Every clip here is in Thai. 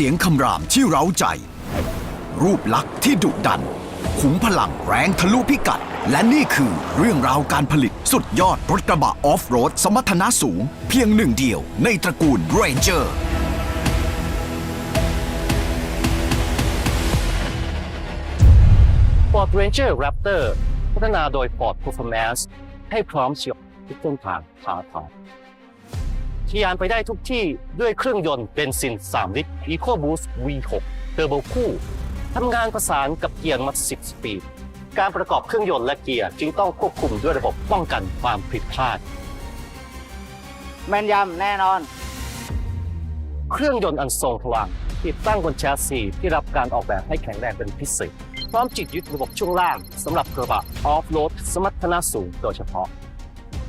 เสียงคำรามที่เร้าใจ รูปลักษณ์ที่ดุดัน ขุมพลังแรงทะลุพิกัด และนี่คือเรื่องราวการผลิตสุดยอดรถกระบะออฟโรด สมรรถนะสูง เพียงหนึ่งเดียวในตระกูล Ranger Ford Ranger Raptor พัฒนาโดย Ford Performance ให้พร้อมเฉียบทุกเส้นทางท้าทา ยขี่ยานไปได้ทุกที่ด้วยเครื่องยนต์เบนซิน 3 ลิตร EcoBoost V6 เทอร์โบคู่ทำงานประสานกับเกียร์มัด10 สปีด การประกอบเครื่องยนต์และเกียร์จึงต้องควบคุมด้วยระบบป้องกันความผิดพลาด แม่นยำแน่นอน เครื่องยนต์อันทรงพลังติดตั้งบนแชสซีที่รับการออกแบบให้แข็งแรงเป็นพิเศษพร้อมจิตยึดระบบช่วงล่างสำหรับกระบะออฟโรดสมรรถนะสูงโดยเฉพาะ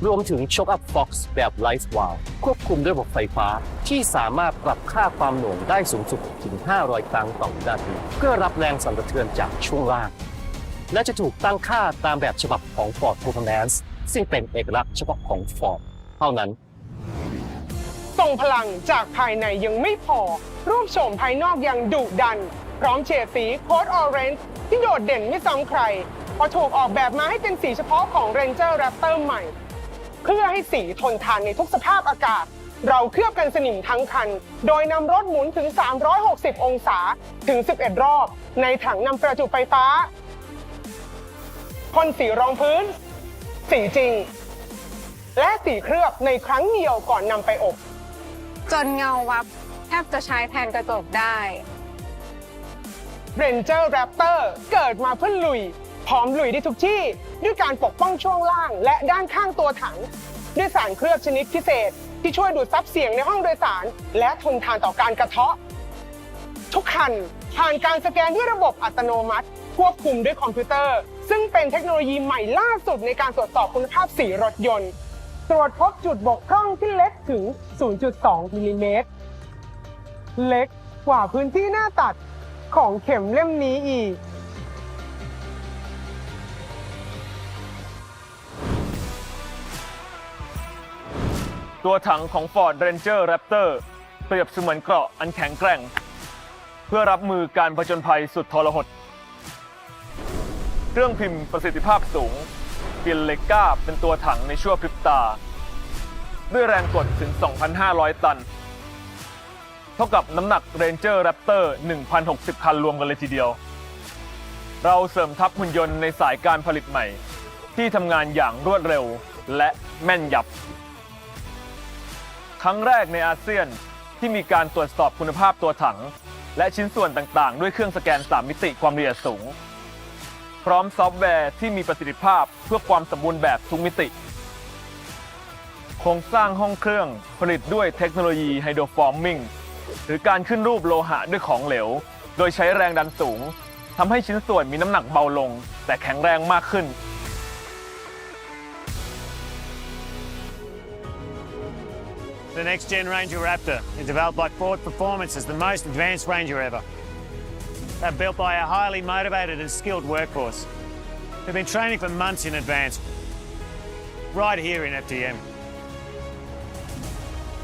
รวมถึงช็อคอัพฟ็อกซ์แบบไลฟ์วาลควบคุมด้วยระบบไฟฟ้า ที่สามารถปรับค่าความหน่วงได้สูงสุดถึง 500 ครั้งต่อวินาที เพื่อรับแรงสั่นสะเทือนจากช่วงล่าง และจะถูกตั้งค่าตามแบบฉบับของ Ford Performance ซึ่งเป็นเอกลักษณ์เฉพาะของ Ford เท่านั้นทรงพลังจากภายในยังไม่พอ รูปโฉมภายนอกยังดุดัน พร้อมเฉดสีโค้ดออเรนจ์ที่โดดเด่นไม่ซ้ำใครเพราะถูกออกแบบมาให้เป็นสีเฉพาะของ Ranger Raptor ใหม่ เพื่อให้สีทนทานในทุกสภาพอากาศ เราเคลือบกันสนิมทั้งคัน โดยนำรถหมุนถึง 360 องศาถึง 11 รอบ ในถังนำประจุไฟฟ้าพ่นสีรองพื้น สีจริง และสีเคลือบในครั้งเดียวก่อนนำไปอบ จนเงาวับแทบจะใช้แทนกระจกได้ Ranger Raptor เกิดมาเพื่อลุย พร้อมลุยได้ทุกที่ ด้วยการปกป้องช่วงล่าง และด้านข้างตัวถัง ด้วยสารเคลือบชนิดพิเศษ ที่ช่วยดูดซับเสียงในห้องโดยสาร และทนทานต่อการกระเทาะ ทุกคันผ่านการสแกนด้วยระบบอัตโนมัติ ควบคุมด้วยคอมพิวเตอร์ ซึ่งเป็นเทคโนโลยีใหม่ล่าสุดในการตรวจสอบคุณภาพสีรถยนต์ ตรวจพบจุดบกพร่องที่เล็กถึง 0.2มิลลิเมตรเล็กกว่าพื้นที่หน้าตัดของเข็มเล่มนี้อีก ตัวถังของ Ford Ranger Raptor เปรียบเสมือนเกราะอันแข็งแกร่ง เพื่อรับมือการผจญภัยสุดทรหด เครื่องพิมพ์ประสิทธิภาพสูงเปลี่ยนเลก้าเป็นตัวถังในชั่วพริบตา ด้วยแรงกดถึง 2,500 ตัน เท่ากับน้ำหนัก Ranger Raptor 1,060 คันรวมกันเลยทีเดียว เราเสริมทัพหุ่นยนต์ในสายการผลิตใหม่ ที่ทำงานอย่างรวดเร็วและแม่นยำ ครั้งแรกในอาเซียนที่มีการตรวจสอบคุณภาพตัวถัง และชิ้นส่วนต่างๆ ด้วยเครื่องสแกน 3 มิติความละเอียดสูง พร้อมซอฟต์แวร์ที่มีประสิทธิภาพเพื่อความสมบูรณ์แบบทุกมิติ โครงสร้างห้องเครื่องผลิตด้วยเทคโนโลยีไฮโดรฟอร์มิงหรือการขึ้นรูปโลหะด้วยของเหลว โดยใช้แรงดันสูงทำให้ชิ้นส่วนมีน้ำหนักเบาลง แต่แข็งแรงมากขึ้น The next gen Ranger Raptor is developed by Ford Performance as the most advanced Ranger ever. They're built by a highly motivated and skilled workforce. They've been training for months in advance, right here in FTM.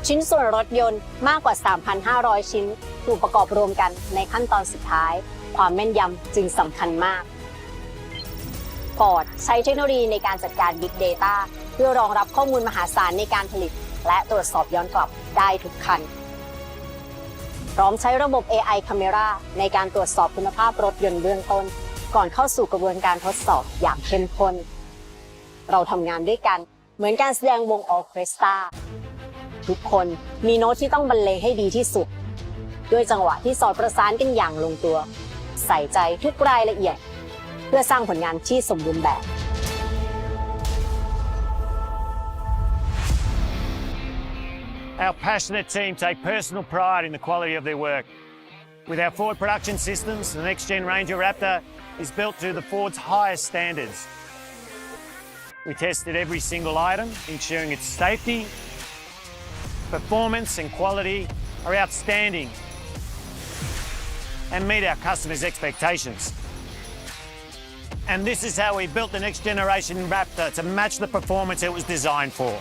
ชิ้นส่วนรถยนต์มากกว่า 3,500 ชิ้นถูกประกอบรวมกันในขั้นตอนสุดท้าย ความแม่นยำจึงสำคัญมาก Ford ใช้เทคโนโลยีในการจัดการ Big Data เพื่อรองรับข้อมูลมหาศาลในการผลิต และตรวจสอบย้อนกลับได้ทุกคัน พร้อมใช้ระบบ AI Camera ในการตรวจสอบคุณภาพรถยนต์เบื้องต้น ก่อนเข้าสู่กระบวนการทดสอบอย่างเข้มข้น เราทำงานด้วยกัน เหมือนการแสดงวงออเคสตราทุกคนมีโน้ตที่ต้องบรรเลงให้ดีที่สุด ด้วยจังหวะที่สอดประสานกันอย่างลงตัว ใส่ใจทุกรายละเอียด เพื่อสร้างผลงานที่สมบูรณ์แบบ Our passionate team take personal pride in the quality of their work. With our Ford production systems, the next gen Ranger Raptor is built to the Ford's highest standards. We tested every single item, ensuring its safety, performance, and quality are outstanding and meet our customers' expectations. And this is how we built the next generation Raptor to match the performance it was designed for.